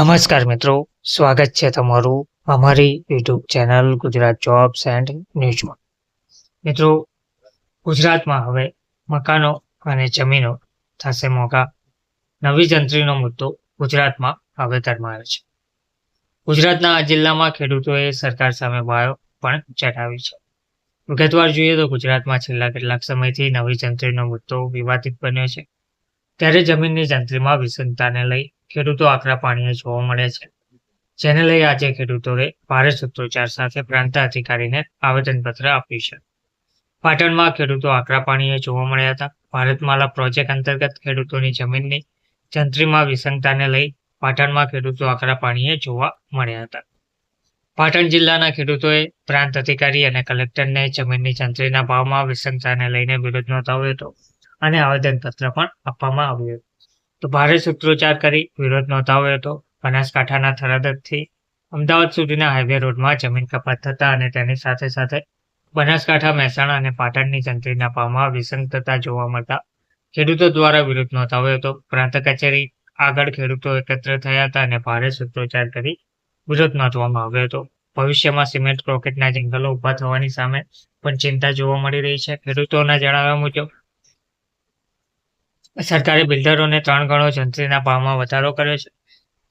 નમસ્કાર મિત્રો, સ્વાગત છે તમારું અમારી YouTube channel Gujarat jobs and ન્યૂઝમાં. મિત્રો, ગુજરાતમાં હવે મકાનો અને જમીનો થશે મોંઘા. નવી જંત્રીનો મુદ્દો ગુજરાતમાં હવે આવ્યો છે. ગુજરાતના આ જિલ્લામાં ખેડૂતોએ સરકાર સામે બાયો પણ ચઢાવી છે. વિગતવાર જોઈએ તો ગુજરાતમાં છેલ્લા કેટલાક સમયથી નવી જંત્રીનો મુદ્દો વિવાદિત બન્યો છે. ત્યારે જમીનની જંત્રીમાં વિસંગતાને લઈ ખેડૂતો આકરા પાણીએ જોવા મળે છે. જેને લઈ આજે ખેડૂતોએ ભારે સૂત્રોચ્ચાર સાથે પ્રાંત અધિકારીને આવેદનપત્ર આપ્યું છે. પાટણમાં ખેડૂતો આકરા પાણીએ જોવા મળ્યા હતા. ભારતમાલા પ્રોજેક્ટ અંતર્ગત ખેડૂતોની જમીનની જંત્રીમાં વિસંગતાને લઈ પાટણમાં ખેડૂતો આકરા પાણીએ જોવા મળ્યા હતા. પાટણ જિલ્લાના ખેડૂતોએ પ્રાંત અધિકારી અને કલેક્ટરને જમીનની જંત્રીના ભાવમાં વિસંગતાને લઈને વિરોધ નોંધાવ્યો હતો અને આવેદનપત્ર પણ આપવામાં આવ્યું હતું. તો ભારે સૂત્રોચ્ચાર કરી વિરોધ નોંધાવ્યો હતો. બનાસકાંઠાના થરાદથી અમદાવાદ સુધીના હાઈવે રોડમાં જમીન કપાત થતા અને તેની સાથે સાથે બનાસકાંઠા, મહેસાણા અને પાટણની જંત્રીના ભાવમાં વિસંગતતા જોવા મળતા ખેડૂતો દ્વારા વિરોધ નોંધાવ્યો હતો. પ્રાંત કચેરી આગળ ખેડૂતો એકત્ર થયા હતા અને ભારે સૂત્રોચ્ચાર કરી વિરોધ નોંધવામાં આવ્યો હતો. ભવિષ્યમાં સિમેન્ટ, ક્રોકેટના જંગલો ઊભા થવાની સામે પણ ચિંતા જોવા મળી રહી છે. ખેડૂતોના જણાવ્યા મુજબ સરકારે બિલ્ડરોને ત્રણ ગણો જંત્રીના ભાવમાં વધારો કર્યો છે.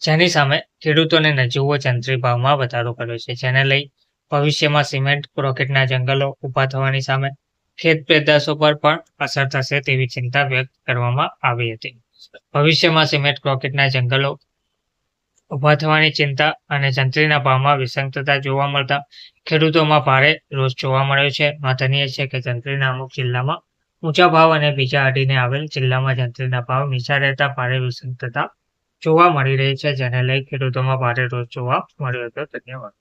જેની સામે ખેડૂતોને નજીવો જંત્રી ભાવમાં વધારો કર્યો છે, જેને લઈ ભવિષ્યમાં સિમેન્ટ, રોકેટના જંગલો ઊભા થવાની સામે ખેત પેદાશો પર પણ અસર થશે તેવી ચિંતા વ્યક્ત કરવામાં આવી હતી. ભવિષ્યમાં સિમેન્ટ, રોકેટના જંગલો ઊભા થવાની ચિંતા અને જંત્રીના ભાવમાં વિસંગતતા જોવા મળતા ખેડૂતોમાં ભારે રોષ જોવા મળ્યો છે. નોંધનીય છે કે જંત્રીના અમુક જિલ્લામાં ઊંચા ભાવ અને બીજા અડીને આવેલ જિલ્લામાં જંત્રીના ભાવ નીચા રહેતા ભારે વિસંગતતા જોવા મળી રહી છે. જેને લઈ ખેડૂતોમાં ભારે રોષ જોવા મળ્યો હતો. ધન્યવાદ.